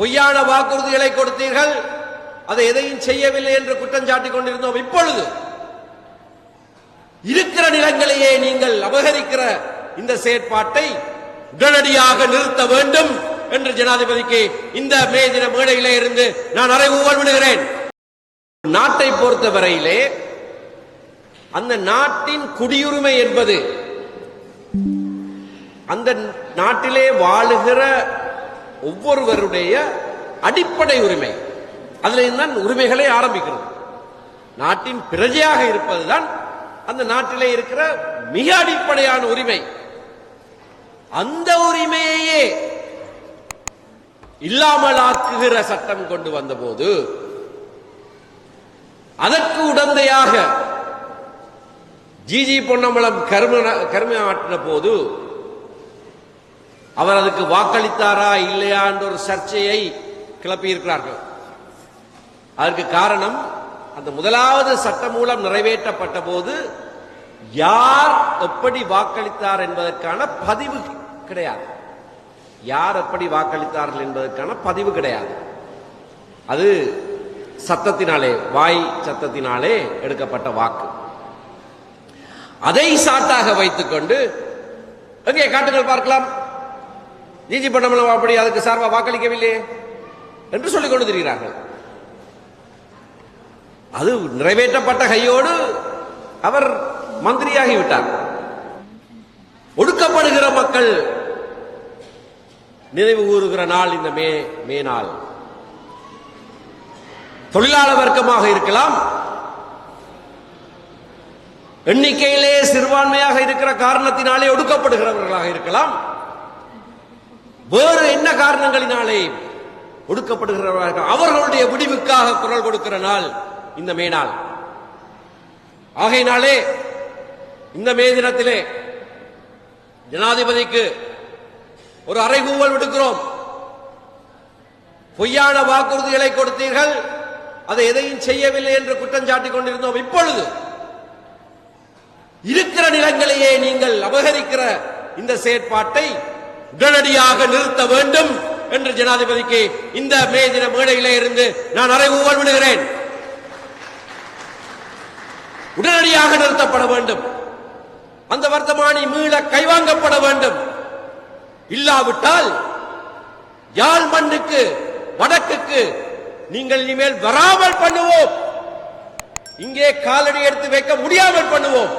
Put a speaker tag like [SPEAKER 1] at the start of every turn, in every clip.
[SPEAKER 1] பொய்யான வாக்குறுதிகளை கொடுத்தீர்கள். அதை எதையும் செய்யவில்லை என்று குற்றம் சாட்டிக் கொண்டிருந்தோம் இப்பொழுது. இருக்கிற நிலங்களையே நீங்கள் அபகரிக்கிற இந்த செயற்பாட்டை உடனடியாக நிறுத்த வேண்டும் என்று ஜனாதிபதிக்கு இந்த மே தின மேடையிலே இருந்து நான் அறைகூவல் விடுகிறேன் நாட்டை பொறுத்தவரையிலே அந்த நாட்டின் குடியுரிமை என்பது அந்த நாட்டிலே வாழுகிற ஒவ்வொருவருடைய அடிப்படை உரிமை. அதுல தான் உரிமைகளை ஆரம்பிக்கிறது. நாட்டின் பிரஜையாக இருப்பதுதான் அந்த நாட்டிலே இருக்கிற மிக அடிப்படையான உரிமை. அந்த உரிமையையே இல்லாமலாக்குகிற சட்டம் கொண்டு வந்தபோது அதற்கு உடந்தையாக ஜிஜி பொன்னம்பலம் கரும கருமை ஆட்டின போது அவர் அதுக்கு வாக்களித்தாரா இல்லையா என்ற ஒரு சர்ச்சையை கிளப்பியிருக்கிறார்கள். அதற்கு காரணம் அந்த முதலாவது சட்ட மூலம் நிறைவேற்றப்பட்ட போது யார் எப்படி வாக்களித்தார் என்பதற்கான பதிவு கிடையாது. யார் எப்படி வாக்களித்தார்கள் என்பதற்கான பதிவு கிடையாது. அது சத்தத்தினாலே வாய் சத்தத்தினாலே எடுக்கப்பட்ட வாக்கு. அதை சாட்டாக வைத்துக்கொண்டு எங்கே காட்டுகள் பார்க்கலாம். ஜிஜி பண்ணமலம் அப்படி அதுக்கு சார்பாக வாக்களிக்கவில்லை என்று சொல்லிக் கொண்டு திரிகிறார்கள் அது நிறைவேற்றப்பட்ட கையோடு அவர் மந்திரியாகி விட்டார் ஒடுக்கப்படுகிற மக்கள் நினைவு கூறுகிற நாள் இந்த மே மே நாள். தொழிலாளர் வர்க்கமாக இருக்கலாம். எண்ணிக்கையிலே சிறுபான்மையாக இருக்கிற காரணத்தினாலே ஒடுக்கப்படுகிறவர்களாக இருக்கலாம். வேறு என்ன காரணங்களினாலே ஒடுக்கப்படுகிறவர்கள் அவர்களுடைய விடிவுக்காக குரல் கொடுக்கிற நாள் இந்த மே நாள். ஆகையினாலே இந்த மே தினத்திலே ஜனாதிபதிக்கு ஒரு அறைகூவல் விடுக்கிறோம். பொய்யான வாக்குறுதிகளை கொடுத்தீர்கள் அதை எதையும் செய்யவில்லை என்று குற்றம் சாட்டிக் கொண்டிருந்தோம். இப்பொழுது இருக்கிற நிலங்களையே நீங்கள் அபகரிக்கிற இந்த செயற்பாட்டை உடனடியாக நிறுத்த வேண்டும் என்று ஜனாதிபதிக்கு இந்த மே தின மேடையிலே இருந்து நான் அறைகூவல் விடுகிறேன். உடனடியாக நிறுத்தப்பட வேண்டும். அந்த வர்த்தமானி மீள கைவாங்கப்பட வேண்டும். இல்லாவிட்டால் யாழ் மண்ணுக்கு வடக்குக்கு நீங்கள் இனிமேல் வராமல் பண்ணுவோம். இங்கே காலடி எடுத்து வைக்க முடியாமல் பண்ணுவோம்.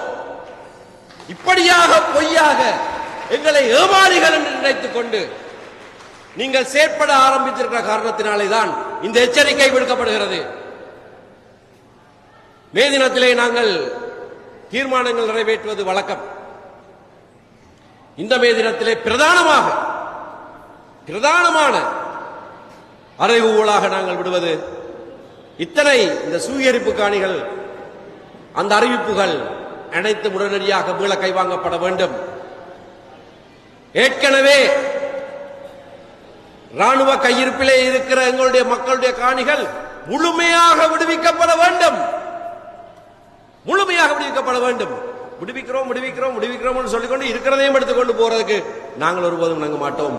[SPEAKER 1] இப்படியாக பொய்யாக எங்களை ஏமாளிகள் என்று நினைத்துக் கொண்டு நீங்கள் செயற்பட ஆரம்பித்திருக்கிற காரணத்தினாலே தான் இந்த எச்சரிக்கை விடுக்கப்படுகிறது. மே தினத்திலே நாங்கள் தீர்மானங்கள் நிறைவேற்றுவது வழக்கம். இந்த மே தினத்திலே பிரதானமாக பிரதானமான அறைகூவலாக நாங்கள் விடுவது. இத்தனை இந்த சூகரிப்பு காணிகள் அந்த அறிவிப்புகள் அனைத்து உடனடியாக மீள கைவாங்கப்பட வேண்டும். ஏற்கனவே ராணுவ கையிருப்பிலே இருக்கிற எங்களுடைய மக்களுடைய காணிகள் முழுமையாக விடுவிக்கப்பட வேண்டும். முழுமையாக விடுவிக்கப்பட வேண்டும். விடுவிக்கிறோம் விடுவிக்கிறோம் விடுவிக்கிறோம் சொல்லிக்கொண்டு இருக்கிறதையும் எடுத்துக்கொண்டு போறதுக்கு நாங்கள் ஒருபோதும் நாங்க மாட்டோம்.